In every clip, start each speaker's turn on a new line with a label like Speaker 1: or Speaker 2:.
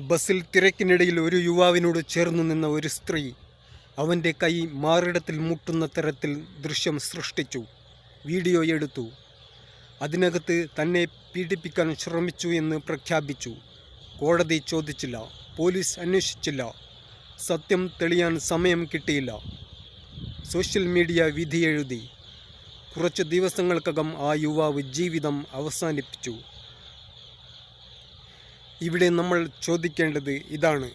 Speaker 1: ബസ്സിൽ തിരക്കിനിടയിൽ ഒരു യുവാവിനോട് ചേർന്നു നിന്ന ഒരു സ്ത്രീ അവന്റെ കൈ മാറിടത്തിൽ മുട്ടുന്ന തരത്തിൽ ദൃശ്യം സൃഷ്ടിച്ചു. വീഡിയോ എടുത്തു. അതിനകത്ത് തന്നെ പീഡിപ്പിക്കാൻ ശ്രമിച്ചു എന്ന് പ്രഖ്യാപിച്ചു. കോടതി ചോദിച്ചില്ല. പോലീസ് അന്വേഷിച്ചില്ല. സത്യം തെളിയാൻ സമയം കിട്ടിയില്ല. സോഷ്യൽ മീഡിയ വിധിയെഴുതി കുറച്ച് ദിവസങ്ങൾക്കകം ആ യുവാവ് ജീവിതം അവസാനിപ്പിച്ചു. ഇവിടെ നമ്മൾ ചോദിക്കേണ്ടത് ഇതാണ്.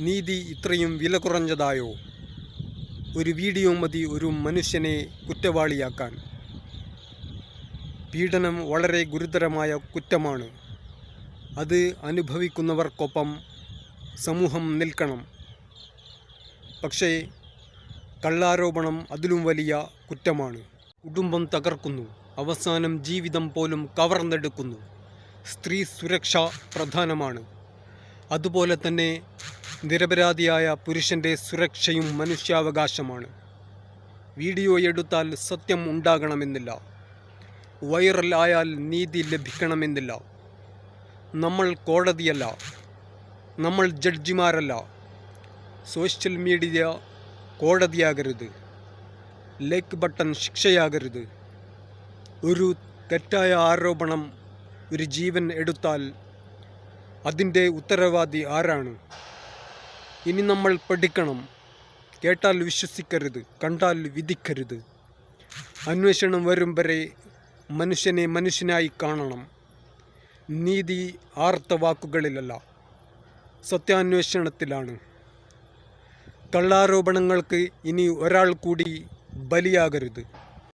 Speaker 1: നീതി ഇത്രയും വില കുറഞ്ഞതായോ? ഒരു വീഡിയോ മതി ഒരു മനുഷ്യനെ കുറ്റവാളിയാക്കാൻ. പീഡനം വളരെ ഗുരുതരമായ കുറ്റമാണ്. അത് അനുഭവിക്കുന്നവർക്കൊപ്പം സമൂഹം നിൽക്കണം. പക്ഷേ കള്ളാരോപണം അതിലും വലിയ കുറ്റമാണ്. കുടുംബം തകർക്കുന്നു. അവസാനം ജീവിതം പോലും കവർന്നെടുക്കുന്നു. സ്ത്രീ സുരക്ഷ പ്രധാനമാണ്. അതുപോലെ തന്നെ നിരപരാധിയായ പുരുഷന്റെ സുരക്ഷയും മനുഷ്യാവകാശമാണ്. വീഡിയോ എടുത്താൽ സത്യം ഉണ്ടാകണമെന്നില്ല. വൈറൽ ആയാൽ നീതി ലഭിക്കണമെന്നില്ല. നമ്മൾ കോടതിയല്ല. നമ്മൾ ജഡ്ജിമാരല്ല. സോഷ്യൽ മീഡിയ കോടതിയാകരുത്. ലൈക്ക് ബട്ടൺ ശിക്ഷയാകരുത്. ഒരു തെറ്റായ ആരോപണം ഒരു ജീവൻ എടുത്താൽ അതിന്റെ ഉത്തരവാദി ആരാണ്? ഇനി നമ്മൾ പഠിക്കണം. കേട്ടാൽ വിശ്വസിക്കരുത് കണ്ടാൽ വിധിക്കരുത്. അന്വേഷണം വരും വരെ മനുഷ്യനെ മനുഷ്യനായി കാണണം. നീതി ആർത്ത വാക്കുകളിലല്ല സത്യാന്വേഷണത്തിലാണ്. കള്ളാരോപണങ്ങൾക്ക് ഇനി ഒരാൾ കൂടി ബലിയാകരുത്.